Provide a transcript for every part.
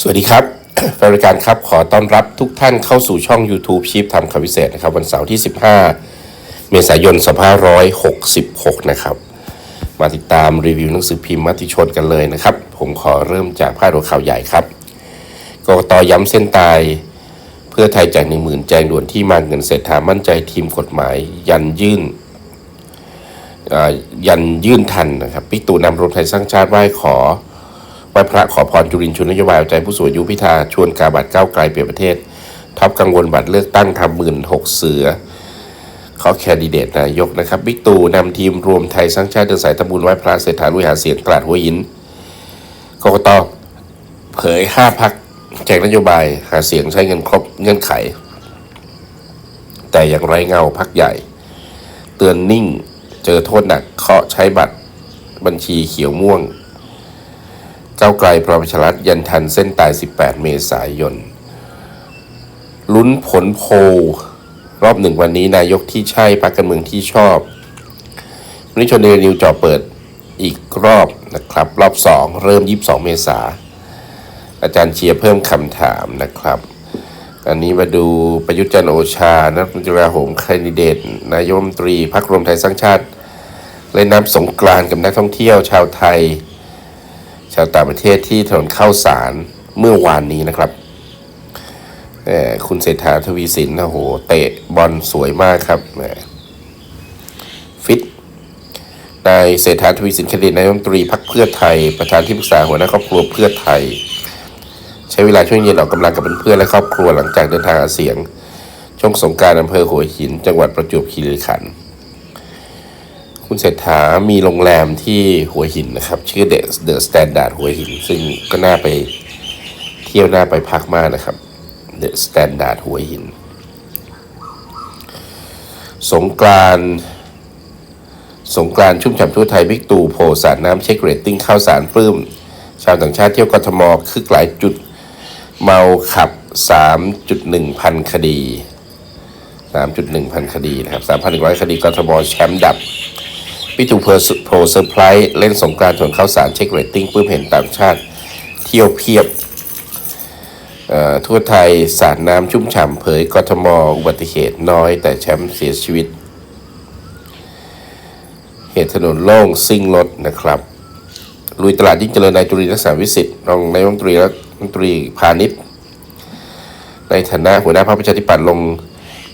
สวัสดีครับแฟนรายการครับขอต้อนรับทุกท่านเข้าสู่ช่อง YouTube ชีพทำคำพิเศษนะครับวันเสาร์ที่ 15 เมษายน 2566 นะครับ มาติดตามรีวิวหนังสือพิมพ์มติชนกันเลยนะครับ ผมขอเริ่มจากพาดหัวข่าวใหญ่ครับกกตย้ำเส้นตาย เพื่อไทยแจกหนึ่งหมื่นแจงด่วนที่มาเงินเศรษฐามั่นใจทีมกฎหมาย ยันยื่นยันยื่นทันนะครับปิกตูนำรวมไทยสร้างชาติไหว้ขอ ไหว้พระขอพรจุรินชุนนโยบายเอาใจผู้สูงอายุพิธาชวนกาบัตรก้าวไกลเปลี่ยนประเทศท็อปกังวลบัตรเลือกตั้งทำหมื่นหกเสือเขาแคนดิเดตนายกนะครับบิ๊กตู่นำทีมรวมไทยสร้างชาติเดินสายทำบุญไหว้พระเศรษฐาลุยหาเสียงตลาดหัวหินกกตเผยห้าพักแจกนโยบายหาเสียงใช้เงินครบเงื่อนไข แต่อย่างไรเงาพักใหญ่ เตือนนิ่ง เจอโทษหนักเคาะใช้บัตรบัญชีเขียวม่วง ก้าไกลพรประชารัฐยันทันเส้นตาย 18 เมษายน ลุ้นผลโพลรอบหนึ่งวันนี้นายกที่ใช่พรรคการเมืองที่ชอบวันนี้ชนเดนิวจอเปิดอีกรอบนะครับ รอบ 2 เริ่ม 22 เมษาอาจารย์เชียร์เพิ่มคำถามนะครับ อันนี้มาดูประยุทธ์จันโอชา นักรัฐมนตรีกลาโหมคนดิเดต นายกรัฐมนตรีพรรครวมไทยสร้างชาติ เล่นน้ำสงกรานกับนักท่องเที่ยวชาวไทย ชาวต่างประเทศที่ถนนเข้าสารเมื่อวานนี้นะครับคุณเศรษฐาทวีสินโอ้โห เตะบอลสวยมากครับฟิตนายเศรษฐาทวีสินคนดิเดตนายมนตรีพรรคเพื่อไทย ประธานที่ปรึกษาหัวหน้าครอบครัวเพื่อไทย ใช้เวลาช่วงเย็นออกกำลังกับเพื่อนและครอบครัวหลังจากเดินทางหาเสียง ช่วงสงการอำเภอหัวหิน จังหวัดประจวบคีรีขันธ์ คุณเศรษฐามีโรงแรมที่หัวหินนะครับ ชื่อเดอะเดอะสแตนดาร์ดหัวหิน ซึ่งก็น่าไปเที่ยวน่าไปพักมากนะครับเดอะสแตนดาร์ดหัวหิน สงกรานสงกรานชุ่มฉ่ำทั่วไทยบิ๊กตู่โพลสารน้ำเช็คเรตติ้งข้าวสารปลื้ม ชาวต่างชาติเที่ยวกทมคึกหลายจุดเมาขับ 3.1 พันคดี 3.1 พันคดีนะครับ 3,100 คดีกทมแชมป์ดับ พี่ตูเพอร์โพลเซอร์ไพรส์เล่นสงกรานต์ถนนเข้าสารเช็คเรตติ้งปื้มเห็นต่างชาติ เที่ยวเพียบทั่วไทยสาดน้ำชุ่มฉ่ำเผยกทมอุบัติเหตุน้อย แต่แชมป์เสียชีวิต เหตุถนนโล่งซิ่งรถนะครับ ลุยตลาดยิ่งเจริญนายจุรินทร์รักษาวิสิทธิ์รองนายกรัฐมนตรีและรัฐมนตรีพาณิชย์ ในฐานะหัวหน้าพรรคประชาธิปัตย์ลง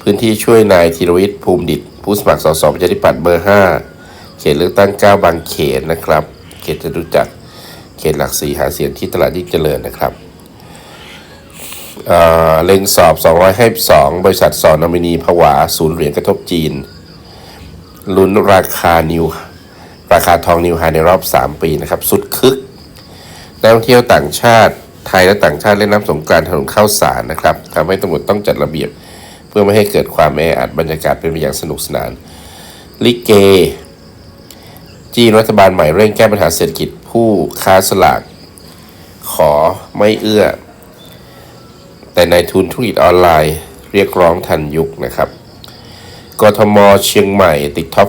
พื้นที่ช่วยนายธีรวิทย์ภูมิดิตผู้สมัครสสประชาธิปัตย์เบอร์ 5 เขตเลือกตั้ง 9 บางเขตนะครับ เขตจะรู้จักรเขตหลักสี่หาเสียงที่ตลาดยิ่งเจริญนะครับเอ่อเล็งสอบ200ให้2บริษัทสอนนอมินีผวา ศูนย์เหรียญกระทบจีน ลุ้นราคานิว ราคาทองนิวไฮในรอบ 3 ปีนะครับ สุดคึก นักท่องเที่ยวต่างชาติไทยและต่างชาติเล่นน้ำสงกรานถนนเข้าสารนะครับทำให้ตำรวจต้องจัดระเบียบ เพื่อไม่ให้เกิดความแออัดบรรยากาศเป็นไปอย่างสนุกสนาน ลิเก จีนรัฐบาลใหม่เร่งแก้ปัญหาเศรษฐกิจผู้ค้าสลากขอไม่เอื้อ แต่ในายทุนธุรกิจออนไลน์เรียกร้องทันยุคนะครับ กทมเชียงใหม่ติดท็อป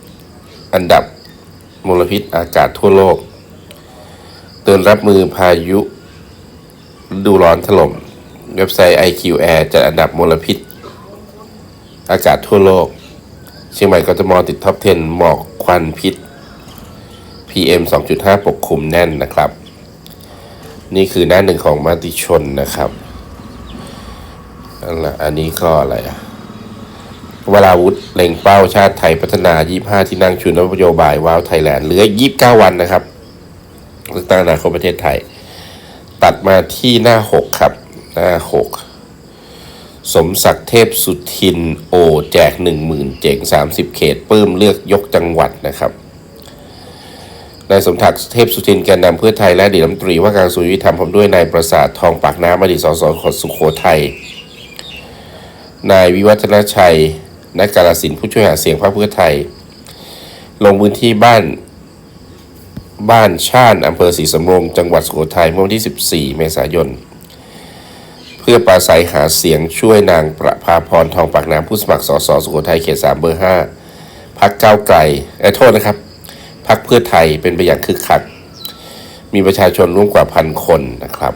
5 อันดับมลพิษอากาศทั่วโลก เตือนรับมือพายุฤดูร้อนถล่ม เว็บไซต์ IQ Air จัดอันดับมลพิษ อากาศทั่วโลก เชียงใหม่กทมติดท็อป 10 หมอกควันพิษ PM 2.5 ปกคลุมแน่นนะครับ นี่คือหน้าหนึ่งของมติชนนะครับ อันละอันนี้ก็อะไรอะวราวุธเล็งเป้าชาติไทยพัฒนา 25 ที่นั่งชูนโยบายว้าวไทยแลนด์เหลือ 29 วันนะครับเลือกตั้งอนาคตประเทศไทย ตัดมาที่หน้า 6 ครับ หน้า 6 สมศักดิ์เทพสุทิน โอ แจก 10,000 เจ๋ง 30 เขตปื้มเลือกยกจังหวัดนะครับ นายสมศักดิ์เทพสุทินแกนนำเพื่อไทยและอดีตรัฐมนตรีว่าการกระทรวงยุติธรรมพร้อมด้วยนายประสาททองปากน้ำอดีตสสขอสุโขทัยนายวิวัฒนชัยนักการสินธุ์ผู้ช่วยหาเสียงพรรคเพื่อไทย ลงพื้นที่บ้านบ้านชาติอำเภอศรีสำโรงจังหวัดสุโขทัยเมื่อวันที่ 14 เมษายน เพื่อปราศัยหาเสียงช่วยนางประภาพรทองปากน้ำผู้สมัครสสสุโขทัยเขต 3 เบอร์ 5พักเก้าไกลเอ้โทษนะครับ พักเพื่อไทยเป็นไปอย่างคึกคัก มีประชาชนร่วมกว่าพันคนนะครับ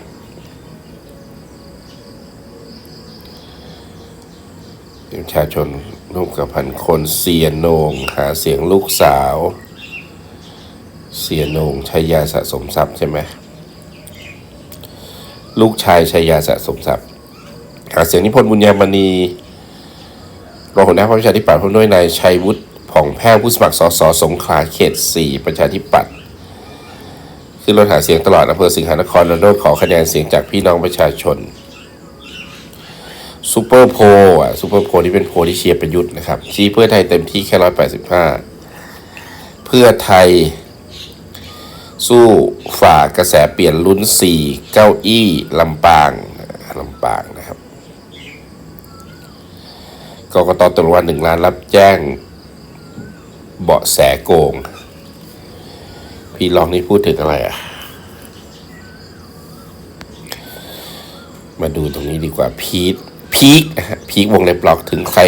ประชาชนร่วมกว่าพันคนเสียโนงหาเสียงลูกสาว เสียโนงชายาสะสมทรัพย์ใช่ไหมลูกชายชายาสะสมทรัพย์หาเสียงนิพนธ์บุญญามณีรองหัวหน้าพรรคประชาธิปัตย์พร้อมด้วยนายชัยวุฒิ ผ่องแพ้วผู้สมัครสสสงขลาเขต 4 ประชาธิปัตย์ขึ้นรถหาเสียงตลอดอำเภอสิงหนครและโดนขอคะแนนเสียงจากพี่น้องประชาชนซูเปอร์โพลอะซูเปอร์โพลที่เป็นโพลที่เชียร์ประยุทธ์นะครับชี้เพื่อไทยเต็มที่แค่ร้อยแปดสิบห้าเพื่อไทย สู้ฝ่ากระแสเปลี่ยนลุ้นสี่เก้าอี้ลำปางลำปางนะครับกกตตรวันหนึ่งล้านรับแจ้ง เบาะแสโกง พี่ลองนี่พูดถึงอะไรอะ มาดูตรงนี้ดีกว่าพีทพีคพีควงเล็บล็อกถึงใคร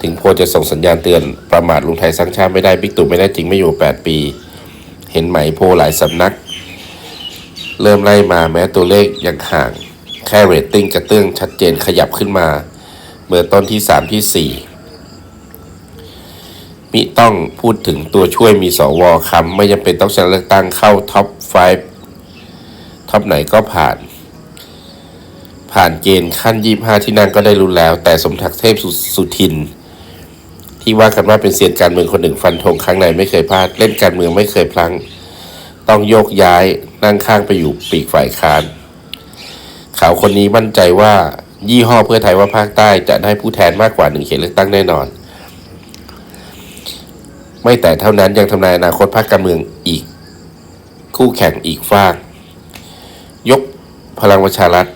ถึงโพจะส่งสัญญาณเตือนประมาทลุงไทยสร้างชาติไม่ได้บิ๊กตู่ไม่ได้จริงไม่อยู่ 8 ปี เห็นไหมโพหลายสำนัก เริ่มไล่มาแม้ตัวเลขยังห่าง แค่เรตติ้งกระเตื้องชัดเจนขยับขึ้นมาเมื่อต้นที่ 3 ที่ 4 มิต้องพูดถึงตัวช่วยมีสวคำไม่จำเป็นต้องชนะเลือกตั้งเข้าท็อป5ท็อปไหนก็ผ่าน ผ่านเกณฑ์ขั้น 25 ที่นั่งก็ได้รู้แล้ว แต่สมทักษเทพสุสุทิน ที่ว่ากันว่าเป็นเซียนการเมืองคนหนึ่งฟันธงครั้งในไม่เคยพลาด เล่นการเมืองไม่เคยพลัง ต้องโยกย้ายนั่งข้างไปอยู่ปีกฝ่ายค้านข่าวคนนี้มั่นใจว่ายี่ห้อเพื่อไทยว่าภาคใต้จะได้ผู้แทนมากกว่าหนึ่งเขตเลือกตั้งแน่นอน ไม่แต่เท่านั้นยังทำนายอนาคตพรรคการเมืองอีก คู่แข่งอีกฝากยกพลังประชารัฐ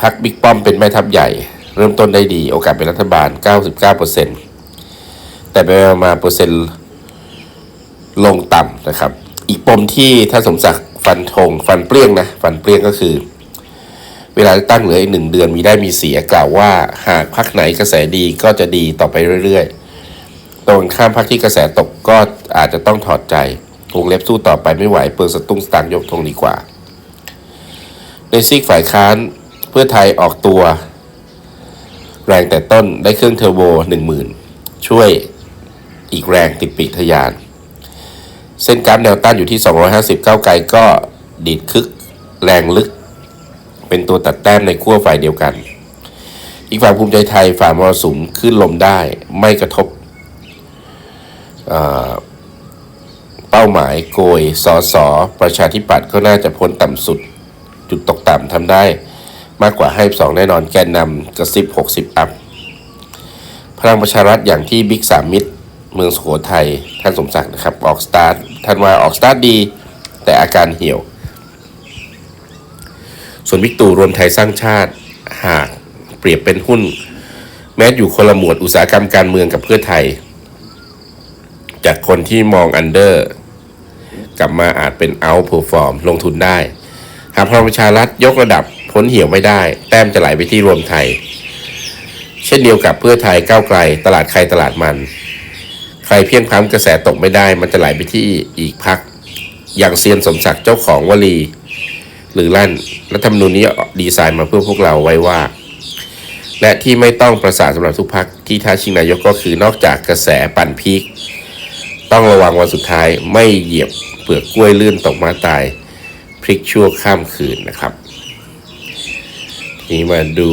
พักบิ๊กป้อมเป็นแม่ทัพใหญ่ เริ่มต้นได้ดีโอกาสเป็นรัฐบาล 99%แต่ไปมาเปอร์เซ็นต์ลงต่ำนะครับ อีกปมที่ท่าสมศักดิ์ฟันธงฟันเปรี้ยงนะฟันเปรี้ยงก็คือ เวลาตั้งเหลืออีกหนึ่งเดือนมีได้มีเสียกล่าวว่า หากพักไหนกระแสดีก็จะดีต่อไปเรื่อยๆ ตรงข้ามพักที่กระแสตกก็อาจจะต้องถอดใจวงเล็บสู้ต่อไปไม่ไหว เปิดสตุ้งสตางยกธงดีกว่า ในซีกฝ่ายค้านเพื่อไทยออกตัว แรงแต่ต้นได้เครื่องเทอร์โบหนึ่งหมื่นช่วยอีกแรงติดปีกทะยาน เส้นกราฟแนวต้านอยู่ที่ 250เก้าวไกลก็ดีดคึกแรงลึก เป็นตัวตัดแต้มในขั้วฝ่ายเดียวกัน อีกฝั่งภูมิใจไทยฝ่ามรสุมขึ้นลมได้ไม่กระทบ เป้าหมายโกยสอสอประชาธิปัตย์ก็น่าจะพ้นต่ำสุด จุดตกต่ำทำได้มากกว่าให้สองแน่นอนแกนนำกระซิบ60 อัพ พลังประชารัฐอย่างที่บิ๊กสามมิตร เมืองสุโขทัยท่านสมศักดิ์นะครับ ออกสตาร์ทท่านว่าออกสตาร์ทดี แต่อาการเหี่ยว ส่วนบิ๊กตู่รวมไทยสร้างชาติหากเปรียบเป็นหุ้น แม้อยู่คนละหมวดอุตสาหกรรมการเมืองกับเพื่อไทย จากคนที่มองอันเดอร์กลับมาอาจเป็นเอาท์เพอร์ฟอร์มลงทุนได้ หากพลังประชารัฐยกระดับพ้นเหี่ยวไม่ได้ แต้มจะไหลไปที่รวมไทย เช่นเดียวกับเพื่อไทยก้าวไกล ตลาดใครตลาดมัน ใครเพียงพร้ำกระแสตกไม่ได้ มันจะไหลไปที่อีกพัก อย่างเซียนสมศักดิ์เจ้าของวลี หรือลั่นรัฐธรรมนูญนี้ดีไซน์มาเพื่อพวกเราไว้ว่า และที่ไม่ต้องประสาทสำหรับทุกพักที่ท้าชิงนายกก็คือนอกจากกระแสปั่นพีค ต้องระวังวันสุดท้ายไม่เหยียบเปลือกกล้วยลื่นตกมาตาย พลิกชั่วข้ามคืนนะครับนี่มาดู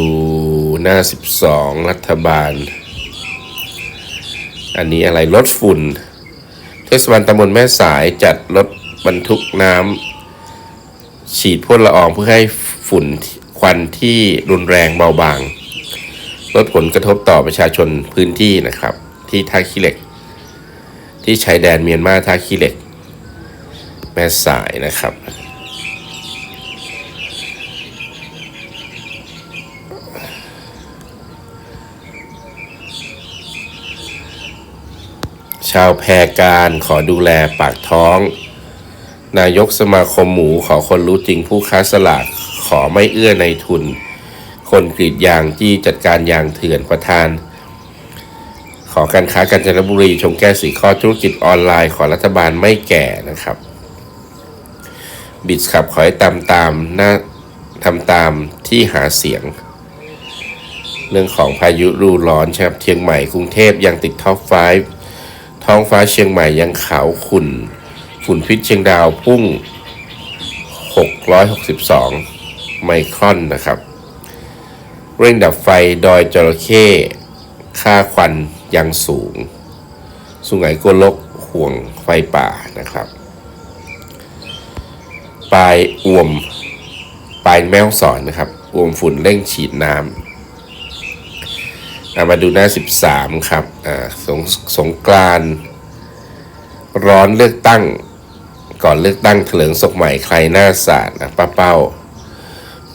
หน้า 12 รัฐบาล อันนี้อะไรรถฝุ่น เทศบาลตำบลแม่สายจัดรถบรรทุกน้ำฉีดพ่นละอองเพื่อให้ฝุ่นควันที่รุนแรงเบาบาง ลดผลกระทบต่อประชาชนพื้นที่นะครับ ที่ท่าขี้เหล็ก ที่ชายแดนเมียนมาท่าขี้เหล็ก แม่สายนะครับ ชาวแพรการขอดูแลปากท้อง นายกสมาคมหมูขอคนรู้จริงผู้ค้าสลากขอไม่เอื้อในทุน คนกรีดยางจี้จัดการยางเถื่อนประธาน อการค้ากาญจนบุรีชงแก้สีข้อธุรกิจออนไลน์ ขอรัฐบาลไม่แก่นะครับบิดขับขอให้ตามตามหน้าทำตามที่หาเสียง เรื่องของพายุรูร้อนครับเชียงใหม่กรุงเทพยังติดท็อป5ท้องฟ้าเชียงใหม่ยังขาวขุ่น ฝุ่นพิษเชียงดาวพุ่ง 662 ไมครอนนะครับ เร่งดับไฟดอยจระเข้ค่าควัน ยังสูง สุไหงโกลกห่วงไฟป่านะครับ ปลายอวม ปลายแมวสอนนะครับอวมฝุ่นเร่งฉีดน้ำมาดูหน้า 13 ครับอ่าสงสงกรานร้อนเลือกตั้งก่อนเลือกตั้งเถลิงศกใหม่ใครหน้าศาสตร์นะป้าเป้า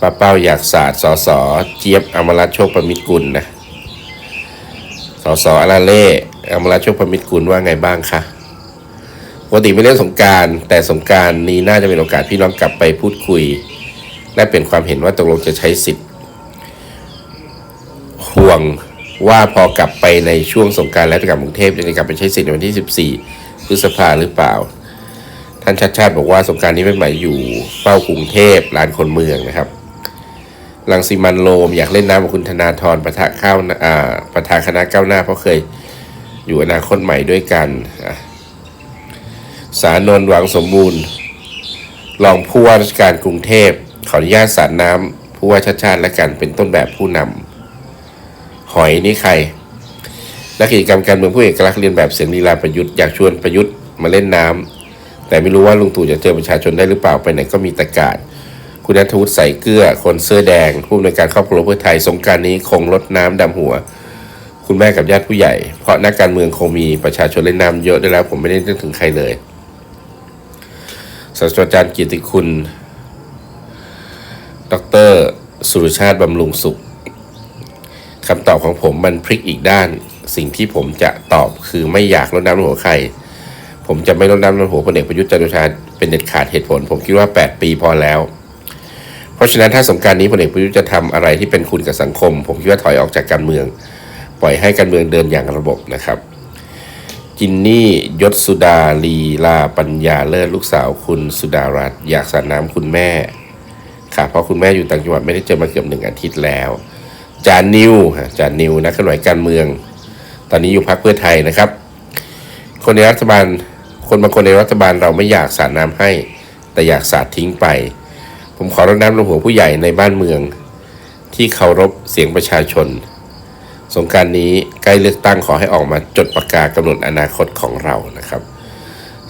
ป้าเป้าอยากศาสตร์สอสอเจี๊ยบอมรัตโชคประมิตรกุลนะ สอสออาราเล่อมรัตน์โชคประมิตรกุลว่าไงบ้างคะปกติไม่เล่นสงการแต่สงการนี้น่าจะเป็นโอกาสพี่น้องกลับไปพูดคุย และเปลี่ยนความเห็นว่าตกลงจะใช้สิทธิ์ห่วงว่าพอกลับไปในช่วงสงการแล้วจะกลับกรุงเทพจะกลับไปใช้สิทธิ์ในวันที่ 14 พฤษภาหรือเปล่า ท่านชัดชาติบอกว่าสงการนี้เป็นหมายอยู่เฝ้ากรุงเทพลานคนเมืองนะครับ ลังสีมันโรมอยากเล่นน้ำกับคุณธนาธรประทะข้าวอ่าประธานคณะก้าวหน้า เพราะเคยอยู่อนาคตใหม่ด้วยกัน สารนนท์หวังสมบูรณ์รองผู้ว่าราชการกรุงเทพ ขออนุญาตสารน้ำผู้ว่าชาติชาติและกันเป็นต้นแบบผู้นำหอยนี่ใคร นักกิจกรรมการเมืองผู้เอกลักษณ์เรียนแบบเสียงลีลาประยุทธ์อยากชวนประยุทธ์มาเล่นน้ำแต่ไม่รู้ว่าลุงตู่จะเจอประชาชนได้หรือเปล่าไปไหนก็มีตะกาศ คุณนัทวุฒิใส่เกลือ คนเสื้อแดง ผู้อำนวยการครอบครัวเพื่อไทยสงการนี้คงลดน้ำดำหัว คุณแม่กับญาติผู้ใหญ่ เพราะนักการเมืองคงมีประชาชนเล่นน้ำเยอะได้แล้ว ผมไม่ได้นึกถึงใครเลยศาสตราจารย์กิติคุณ ดร สุรชาติบำรุงสุขคำตอบของผมมันพลิกอีกด้าน สิ่งที่ผมจะตอบคือไม่อยากลดน้ำดำหัวใคร ผมจะไม่ลดน้ำดำหัวพลเอกประยุทธ์จันทร์โอชาเป็นเด็ดขาดเหตุผล ผมคิดว่า 8 ปีพอแล้ว ราะฉะนั้นถ้าสงการนี้พลเอกประยุทธ์จะทำอะไรที่เป็นคุณกับสังคม ผมคิดว่าถอยออกจากการเมือง ปล่อยให้การเมืองเดินอย่างระบบนะครับ จินนี่ยศสุดาลีลาปัญญาเลิศลูกสาวคุณสุดารัตน์อยากสาดน้ำคุณแม่ค่ะเพราะคุณแม่อยู่ต่างจังหวัดไม่ได้เจอมาเกือบหนึ่งอาทิตย์แล้วจานนิวฮะจานนิวนักเคลื่อนไหวการเมือง ตอนนี้อยู่พรรคเพื่อไทยนะครับ คนในรัฐบาลคนบางคนในรัฐบาลเราไม่อยากสาดน้ำให้ แต่อยากสาดทิ้งไป ผมขอรดน้ำลงหัวผู้ใหญ่ในบ้านเมือง ที่เคารพเสียงประชาชน สงการนี้ใกล้เลือกตั้งขอให้ออกมาจดประกาศกำหนดอนาคตของเรานะครับ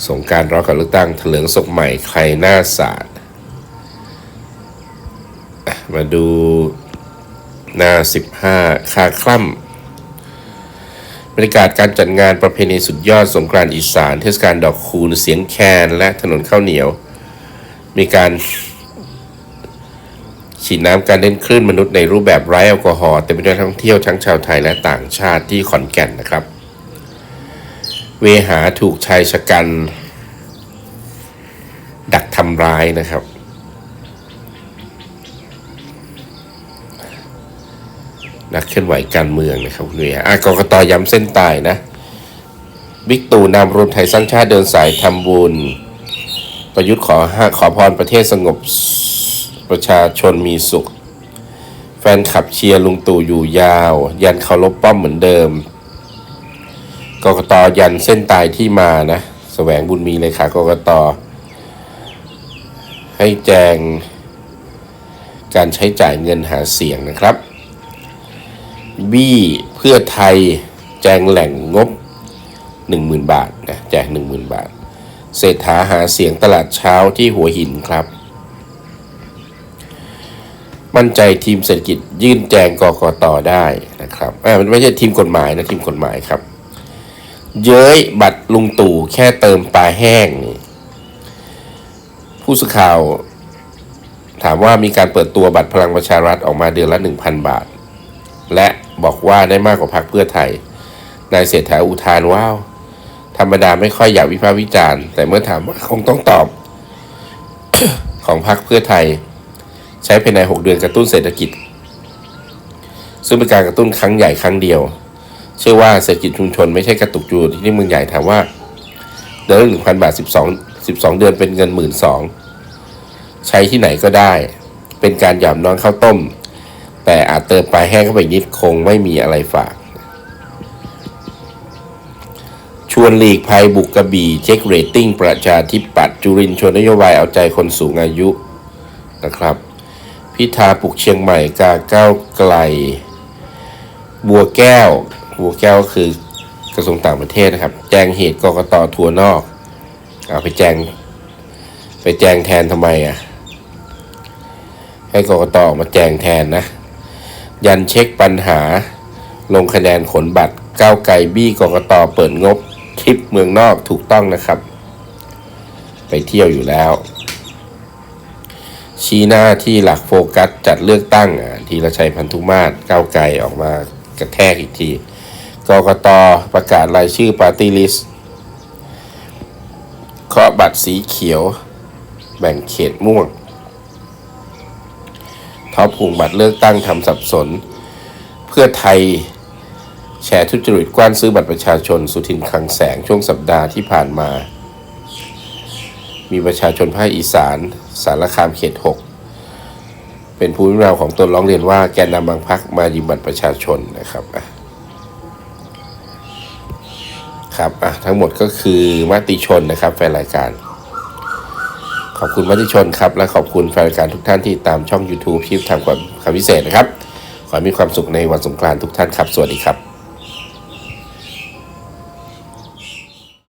สงการรอกับเลือกตั้งเถลิงศกใหม่ใครหน้าศาสตร์อะมาดูหน้า 15คาคล่ำบรรยากาศการจัดงานประเพณีสุดยอดสงกรานต์อีสาน เทศกาลดอกคูณเสียงแคนและถนนข้าวเหนียว มีการ ฉีดน้ำการเล่นคลื่นมนุษย์ในรูปแบบไร้แอลกอฮอล์เต็มไปด้วยนักท่องเที่ยวทั้งชาวไทยและต่างชาติที่ขอนแก่นนะครับ เวหาถูกชายชะกัน ดักทำร้ายนะครับ นักเคลื่อนไหวการเมืองนะครับคุณเวหาอะกกตย้ำเส้นตายนะบิ๊กตู่นำรวมไทยสร้างชาติเดินสายทำบุญ ประยุทธ์ขอห้าขอพรประเทศสงบ ประชาชนมีสุข แฟนขับเชียร์ลุงตู่อยู่ยาว ยันเคารพป้อมเหมือนเดิมกกตยันเส้นตายที่มานะสแสวงบุญมีเลยค่ะกกตให้แจงการใช้จ่ายเงินหาเสียงนะครับ บี้เพื่อไทยแจงแหล่งงบ 10,000 บาทนะแจก 10,000 บาท เศรษฐาหาเสียงตลาดเช้าที่หัวหินครับ มั่นใจทีมเศรษฐกิจยื่นแจงกกตได้นะครับอ่ามันไม่ใช่ทีมกฎหมายนะทีมกฎหมายครับ เย้ยบัตรลุงตู่แค่เติมปลาแห้งนี่ผู้สื่อข่าว ถามว่ามีการเปิดตัวบัตรพลังประชารัฐออกมาเดือนละ 1,000 บาท และบอกว่าได้มากกว่าพรรคเพื่อไทย นายเศรษฐาอุทานว้าว ธรรมดาไม่ค่อยอยากวิพากษ์วิจารณ์ แต่เมื่อถามว่าคงต้องตอบของพรรคเพื่อไทย ใช้ภายใน 6 เดือนกระตุ้นเศรษฐกิจ ซึ่งเป็นการกระตุ้นครั้งใหญ่ครั้งเดียว เชื่อว่าเศรษฐกิจชุมชนไม่ใช่กระตุกอยู่ที่เมืองใหญ่ถามว่าเดือนละหนึ่งพันบาทสิบสองสิบสองเดือนเป็นเงินหมื่นสองใช้ที่ไหนก็ได้ เป็นการหยามน้องข้าวต้ม แต่อาจเติมปลายแห้งเข้าไปนิดคงไม่มีอะไรฝาก ชวนหลีกภัยบุกกระบี่เช็คเรตติ้งประชาธิปัตย์จุรินชวนนโยบายเอาใจคนสูงอายุนะครับ พิธาปลุกเชียงใหม่กาก้าวไกล บัวแก้ว บัวแก้วก็คือกระทรวงต่างประเทศนะครับ แจ้งเหตุกกตทัวร์นอกเอาไปแจ้งไปแจ้งแทนทำไมอะ ให้กกตออกมาแจ้งแทนนะ ยันเช็คปัญหา ลงคะแนนขนบัตรก้าวไกลบี้กกตเปิดงบทริปเมืองนอกถูกต้องนะครับ ไปเที่ยวอยู่แล้ว ชี้หน้าที่หลักโฟกัสจัดเลือกตั้งอะทีละชัยพันธุมาศก้าวไกลออกมากระแทกอีกทีกกตประกาศรายชื่อปาร์ตี้ลิสต์เคาะบัตรสีเขียว แบ่งเขตม่วงท็อปพุงบัตรเลือกตั้งทำสับสน เพื่อไทยแชร์ทุจริตกว้านซื้อบัตรประชาชน สุทินคลังแสงช่วงสัปดาห์ที่ผ่านมา มีประชาชนภาคอีสาน สารคามเขต 6 เป็นผู้วิราวของตนร้องเรียนว่าแกนนำบางพักมายืมบัตรประชาชนนะครับครับอะทั้งหมดก็คือมติชนนะครับแฟนรายการ ขอบคุณมติชนครับ และขอบคุณแฟนรายการทุกท่านที่ตามช่อง YouTube พิมพ์ทำความคำพิเศษนะครับ ขอให้มีความสุขในวันสงกรานต์ทุกท่านครับ สวัสดีครับ